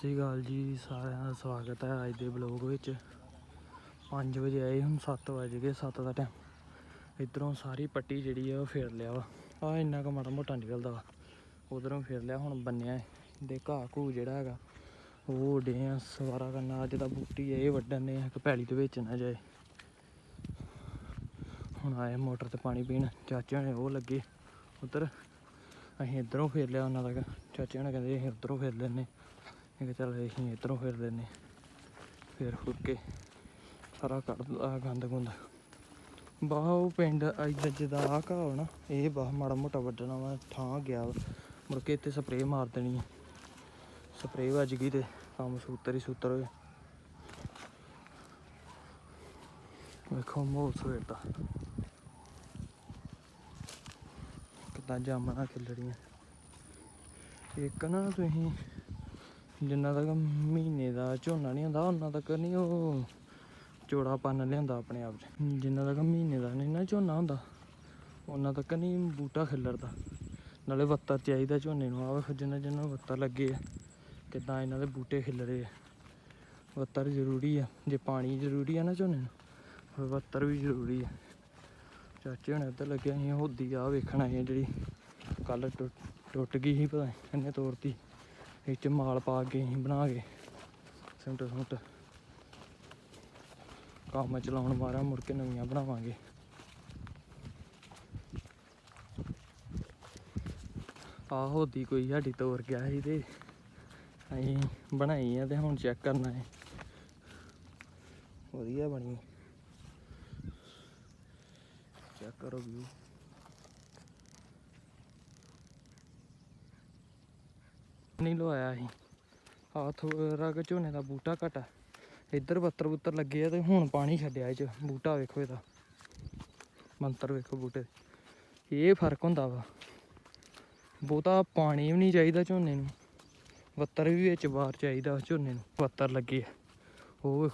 ਸ੍ਰੀ ਅਕਾਲ ਜੀ, ਸਾਰਿਆਂ ਦਾ ਸਵਾਗਤ ਹੈ ਅੱਜ ਦੇ ਬਲੌਗ ਵਿੱਚ। 5 ਵਜੇ ਆਏ ਹੁਣ 7 ਵਜ ਗਏ 7 ਦਾ ਟਾਈਮ ਇਧਰੋਂ ਸਾਰੀ ਪੱਟੀ ਜਿਹੜੀ ਆ, ਉਹ ਫੇਰ ਲਿਆ ਵਾ। ਆ ਇੰਨਾ ਕੁ ਮਾੜਾ ਮੋਟਾ ਨਿਕਲਦਾ ਵਾ। ਉਧਰੋਂ ਫੇਰ ਲਿਆ, ਹੁਣ ਬੰਨਿਆ ਏ। ਦੇ ਘਾਹ ਘੂ ਜਿਹੜਾ ਹੈਗਾ, ਉਹ ਡੇ ਆ, ਸਵਾਰਾ ਕਰਨਾ। ਅੱਜ ਦਾ ਬੂਟੀ ਇਹ ਵੱਢਣ ਨੇ ਇੱਕ ਪੈਲੀ ਦੇ ਵਿੱਚ ਨਾ ਜਾਏ। ਹੁਣ ਆਏ ਮੋਟਰ ਤੇ ਪਾਣੀ ਪੀਣ। ਚਾਚੇ ਨੇ ਉਹ ਲੱਗੇ ਉਧਰ। ਅਸੀਂ ਇਧਰੋਂ ਫੇਰ ਲਿਆ ਉਹਨਾਂ ਦਾ ਚਾਚੇ ਨੇ ਕਹਿੰਦੇ ਅਸੀਂ ਉਧਰੋਂ ਫੇਰ ਲੈਨੇ ਮੈਂ ਕਿਹਾ ਚੱਲ ਅਸੀਂ ਇਧਰੋਂ ਫੇਰ ਲੈਨੇ ਫਿਰ ਫੁਰ ਕੇ ਸਾਰਾ ਕੱਢ ਆ ਗੰਦ ਗੁੰਦ। ਬਾਹ ਉਹ ਪਿੰਡ ਇੱਧਰ ਜਿੱਦਾਂ ਆ ਘਾਹ ਵਾ ਨਾ, ਇਹ ਬਾਹ ਮਾੜਾ ਮੋਟਾ ਵੱਢਣਾ ਵਾ, ਥਾਂ ਗਿਆ ਮੁੜ ਕੇ ਇੱਥੇ ਸਪਰੇਅ ਮਾਰ ਦੇਣੀ ਸਪਰੇਅ ਵੱਜ ਗਈ ਤੇ ਕੰਮ ਸੂਤਰ ਹੀ ਸੂਤਰ ਹੋਏ। ਵੇਖੋ ਮੋਹ ਸਵੇਰ ਦਾ। ਕਿੱਦਾਂ ਜਾਮਣਾ ਖਿਲੜੀਆਂ। ਇੱਕ ਨਾ ਤੁਸੀਂ ਜਿੰਨਾ ਤੱਕ ਮਹੀਨੇ ਦਾ ਝੋਨਾ ਨਹੀਂ ਹੁੰਦਾ ਉਹਨਾਂ ਤੱਕ ਨਹੀਂ ਉਹ ਚੋੜਾ ਪੰਨ ਲਿਆਂਦਾ ਆਪਣੇ ਆਪ 'ਚ। ਜਿੰਨਾ ਤੱਕ ਮਹੀਨੇ ਦਾ ਨਹੀਂ ਨਾ ਝੋਨਾ ਹੁੰਦਾ ਉਹਨਾਂ ਤੱਕ ਨਹੀਂ ਬੂਟਾ ਖਿਲਰਦਾ। ਨਾਲੇ ਵੱਤਰ ਚਾਹੀਦਾ ਝੋਨੇ ਨੂੰ ਆਵੇ ਫਿਰ ਜਿੰਨਾ ਜਿੰਨਾ ਵੱਤਰ ਲੱਗੇ ਆ, ਕਿੱਦਾਂ ਇਹਨਾਂ ਦੇ ਬੂਟੇ ਖਿਲਰੇ ਆ। ਵੱਤਰ ਜ਼ਰੂਰੀ ਆ, ਜੇ ਪਾਣੀ ਜ਼ਰੂਰੀ ਆ ਨਾ ਝੋਨੇ ਨੂੰ, ਫਿਰ ਵੱਤਰ ਵੀ ਜ਼ਰੂਰੀ ਆ। ਚਾਚੇ ਹੁਣ ਇੱਧਰ ਲੱਗਿਆ ਸੀ ਹੋਦੀ ਆ ਵੇਖਣ ਆਏ ਆ ਜਿਹੜੀ ਕੱਲ ਟੁੱਟ ਗਈ ਸੀ ਪਤਾ ਨੀ ਤੋੜਤੀ। ਇਹ ਚ ਮਾਲ ਪਾ ਕੇ ਅਸੀਂ ਬਣਾ ਕੇ ਸਿਮਟ ਸੁਮਟ ਕੰਮ ਚਲਾਉਣ ਮਾਰਾ ਮੁੜ ਕੇ ਨਵੀਆਂ ਬਣਾਵਾਂਗੇ। ਆਹੋ ਦੀ ਕੋਈ ਸਾਡੀ ਤੋਰ ਗਿਆ ਸੀ ਤੇ ਅਸੀਂ ਬਣਾਈ ਆ ਤੇ ਹੁਣ ਚੈੱਕ ਕਰਨਾ ਹੈ। ਵਧੀਆ ਬਣੀ। ਚੈੱਕ ਕਰੋ ਵੀਊ। ਨਹੀਂ ਲਵਾਇਆ ਸੀ। ਆ ਥੋੜਾ ਕੁ ਝੋਨੇ ਦਾ ਬੂਟਾ ਘਟਾ ਇੱਧਰ ਬੱਤਰ ਬੁੱਤਰ ਲੱਗੇ ਆ ਤੇ ਹੁਣ ਪਾਣੀ ਛੱਡਿਆ ਇਹ ਚ। ਬੂਟਾ ਵੇਖੋ ਇਹਦਾ। ਮੰਤਰ ਵੇਖੋ ਬੂਟੇ ਇਹ ਫ਼ਰਕ ਹੁੰਦਾ ਵਾ। ਬਹੁਤਾ ਪਾਣੀ ਵੀ ਨਹੀਂ ਚਾਹੀਦਾ ਝੋਨੇ ਨੂੰ। ਬੱਤਰ ਵੀ ਵਿੱਚ ਬਾਹਰ ਚਾਹੀਦਾ ਝੋਨੇ ਨੂੰ। ਬੱਤਰ ਲੱਗੇ ਆ। ਉਹ ਵੇਖੋ